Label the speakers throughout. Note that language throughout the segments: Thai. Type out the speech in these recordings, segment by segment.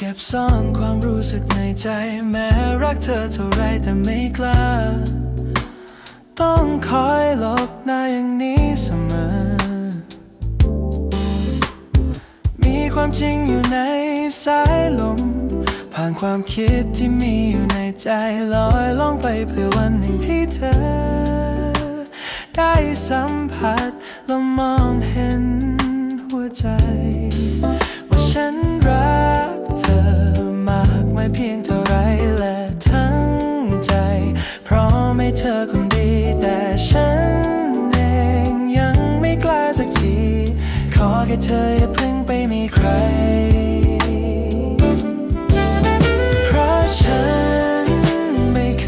Speaker 1: เก็บซ่อนความรู้สึกในใจ แม้รักเธอเท่าไรแต่ไม่กล้า ต้องคอยหลบหน้าอย่างนี้เสมอ มีความจริงอยู่ในสายลม ผ่านความคิดที่มีอยู่ในใจลอยล่องไปเพื่อวันหนึ่งที่เธอ ได้สัมผัสและมองเห็นหัวใจ เพียงเท่าไรและทั้งใจเพราะไม่เธอคนดีแต่ฉันเองยังไม่กล้าสักที ขอแค่เธออย่าเพิ่งไปมีใคร เพราะฉันไม่เค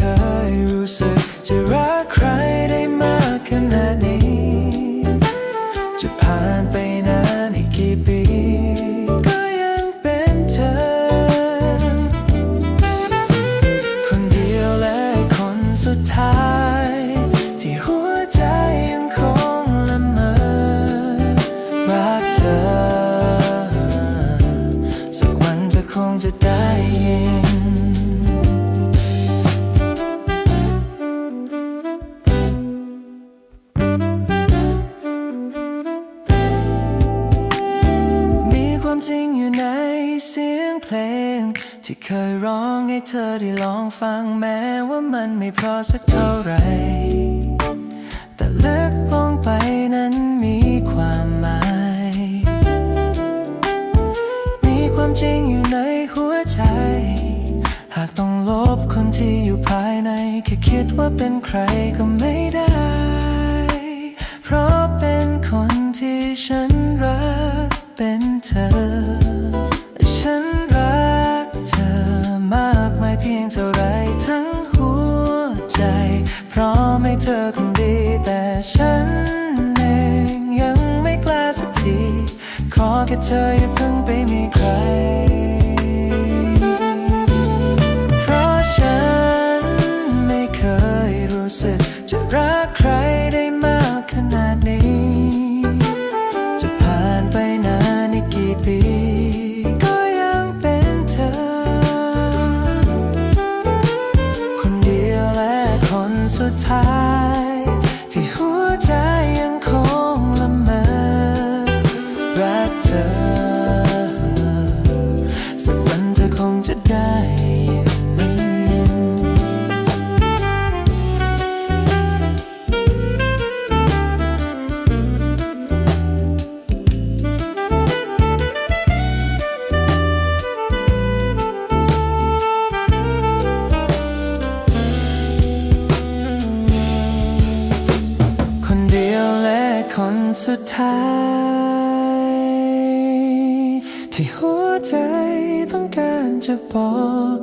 Speaker 1: ยรู้สึกจะรักใครได้มากขนาดนี้ จะผ่านไปนานอีกกี่ปี ที่เคยร้องให้เธอได้ลองฟังแม้ว่ามันไม่เพราะสักเท่าไหรแต่ลึกลงไปนั้นมีความหมาย มีความจริงอยู่ในหัวใจ หากต้องลบคนที่อยู่ภายใน แค่คิดว่าเป็นใครก็ไม่ เท่าไรทั้งหัวใจเพราะไม่เธอคนดีแต่ฉันเองยังไม่กล้าสักที ขอแค่เธออย่าเพิ่งไปมีใคร คน สุดท้าย ที่หัวใจต้องการจะบอก